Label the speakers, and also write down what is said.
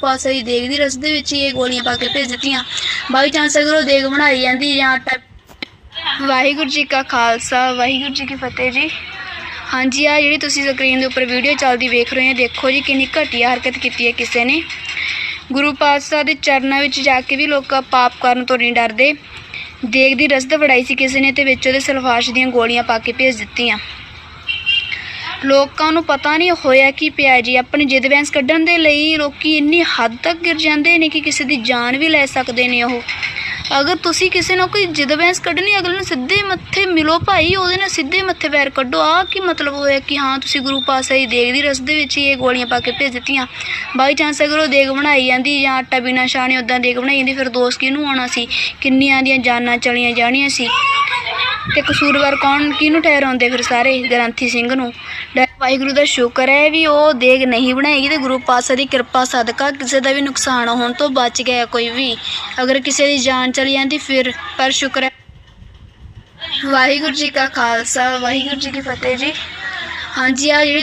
Speaker 1: ਪਾਸੇ ਦੀ ਦੇਗ ਦੀ ਰਸ ਵਿੱਚ ਹੀ ਇਹ ਗੋਲੀਆਂ ਪਾ ਕੇ ਭੇਜ ਦਿੱਤੀਆਂ। ਬਾਈ ਚਾਂਸ ਅਗਰ ਉਹ ਦੇਗ ਬਣਾਈ ਜਾਂਦੀ ਜਾਂ ਆਟਾ ਵਾਹਿਗੁਰੂ ਜੀ ਕਾ ਖਾਲਸਾ, ਵਾਹਿਗੁਰੂ ਜੀ ਕੀ ਫਤਿਹ ਜੀ। ਹਾਂਜੀ ਆ ਜਿਹੜੀ ਤੁਸੀਂ ਸਕਰੀਨ ਦੇ ਉੱਪਰ ਵੀਡੀਓ ਚੱਲਦੀ ਵੇਖ ਰਹੇ ਹੋ ਦੇਖੋ ਜੀ ਕਿੰਨੀ ਘਟੀਆ ਹਰਕਤ ਕੀਤੀ ਹੈ ਕਿਸੇ ਨੇ। ਗੁਰੂ ਪਾਤਸ਼ਾਹ ਦੇ ਚਰਨਾਂ ਵਿੱਚ ਜਾ ਕੇ ਵੀ ਲੋਕ ਪਾਪ ਕਰਨ ਤੋਂ ਨਹੀਂ ਡਰਦੇ। ਦੇਗ ਦੀ ਰਸਦ ਵੜਾਈ ਸੀ ਕਿਸੇ ਨੇ ਤੇ ਵਿੱਚ ਉਹਦੇ ਸਲਫਾਸ਼ ਦੀਆਂ ਗੋਲੀਆਂ ਪਾ ਕੇ ਭੇਜ ਦਿੱਤੀਆਂ। ਲੋਕਾਂ ਨੂੰ ਪਤਾ ਨਹੀਂ ਹੋਇਆ ਕੀ ਪਿਆ ਜੀ। ਆਪਣੀ ਜਿੱਦ ਬੈਂਸ ਕੱਢਣ ਦੇ ਲਈ ਲੋਕੀ ਇੰਨੀ ਹੱਦ ਤੱਕ ਗਿਰ ਜਾਂਦੇ ਨੇ ਕਿ ਕਿਸੇ ਦੀ ਜਾਨ ਵੀ ਲੈ ਸਕਦੇ ਨੇ ਉਹ। ਅਗਰ ਤੁਸੀਂ ਕਿਸੇ ਨਾਲ ਕੋਈ ਜਿੱਦ ਬੈਂਸ ਕੱਢਣੀ, ਅਗਲੇ ਨੂੰ ਸਿੱਧੇ ਮੱਥੇ ਮਿਲੋ ਭਾਈ, ਉਹਦੇ ਨਾਲ ਸਿੱਧੇ ਮੱਥੇ ਪੈਰ ਕੱਢੋ। ਆ ਕੀ ਮਤਲਬ ਹੋਇਆ ਕਿ ਹਾਂ, ਤੁਸੀਂ ਗੁਰੂ ਪਾਸਾ ਹੀ ਦੇਖਦੀ ਰਸਤੇ ਵਿੱਚ ਹੀ ਇਹ ਗੋਲੀਆਂ ਪਾ ਕੇ ਭੇਜ ਦਿੱਤੀਆਂ। ਬਾਈ ਚਾਂਸ ਅਗਰ ਉਹ ਦੇਗ ਬਣਾਈ ਜਾਂਦੀ ਜਾਂ ਆਟਾ ਬਿਨਾ ਛਾਣੇ ਉਦਾਂ ਦੇਗ ਬਣਾਈ ਜਾਂਦੀ, ਫਿਰ ਦੋਸਤ ਕਿਹਨੂੰ ਆਉਣਾ ਸੀ? ਕਿੰਨੀਆਂ ਦੀਆਂ ਜਾਨਾਂ ਚਲੀਆਂ ਜਾਣੀਆਂ ਸੀ? ਤੇ ਕਸੂਰਵਾਰ ਕੌਣ? ਕਿਹਨੂੰ ਠਹਿਰਾਉਂਦੇ ਫਿਰ ਸਾਰੇ ਗ੍ਰੰਥੀ ਸਿੰਘ ਨੂੰ? ਵਾਹਿਗੁਰੂ ਦਾ ਸ਼ੁਕਰ ਹੈ ਵੀ ਉਹ ਦੇਗ ਨਹੀਂ ਬਣਾਏਗੀ ਤੇ ਗੁਰੂ ਪਾਤਸ਼ਾਹ ਦੀ ਕਿਰਪਾ ਸਦਕਾ ਕਿਸੇ ਦਾ ਵੀ ਨੁਕਸਾਨ ਹੋਣ ਤੋਂ ਬਚ ਗਿਆ ਕੋਈ ਵੀ। ਅਗਰ ਕਿਸੇ ਦੀ ਜਾਨ ਚਲੀ ਜਾਂਦੀ ਫਿਰ, ਪਰ ਸ਼ੁਕਰ ਹੈ। ਵਾਹਿਗੁਰੂ ਜੀ ਕਾ ਖਾਲਸਾ, ਵਾਹਿਗੁਰੂ ਜੀ ਕੀ ਫਤਿਹ ਜੀ। ਹਾਂਜੀ ਆ ਜਿਹੜੀ